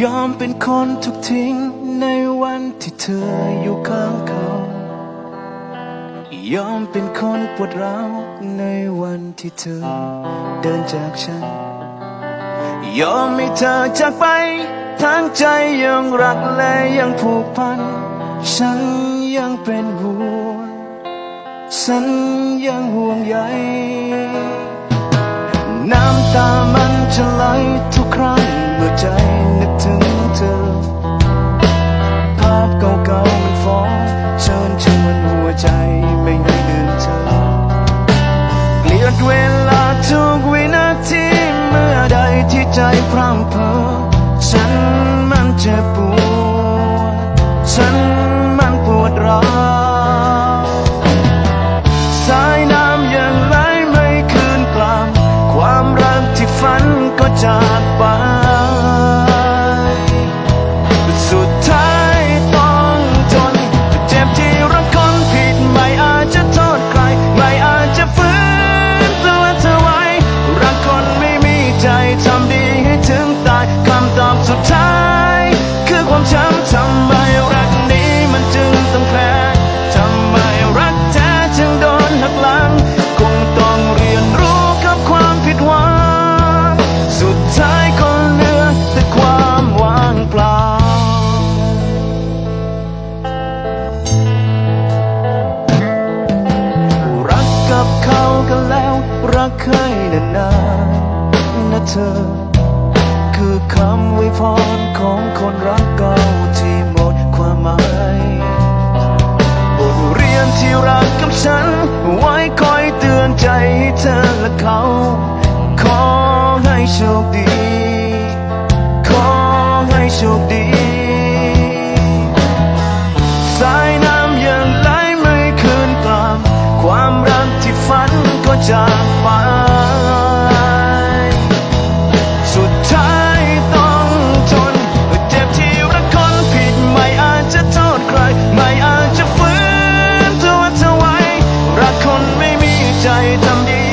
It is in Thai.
ยอมเป็นคนทุกทิ้งในวันที่เธออยู่ข้างเขา ยอมเป็นคนปวดร้าวในวันที่เธอเดินจากฉัน ยอมให้เธอจากไป ทั้งใจยังรักและยังผูกพัน ฉันยังเป็นห่วงฉันยังห่วงใยน้ำตามันจะไหลทุกครั้งเมื่อใจ ใจพร่ำเพอ ใครนานๆนะเธอ คือคำไว้พรของคนรักเก่าที่หมดความหมายบทเรียนที่รักกับฉัน ไว้คอยเตือนใจให้เธอและเขา ขอให้โชคดี ขอให้โชคดีสายน้ำยังไหลไม่คืนกลับความรักที่ฝันก็จาง 下一场电影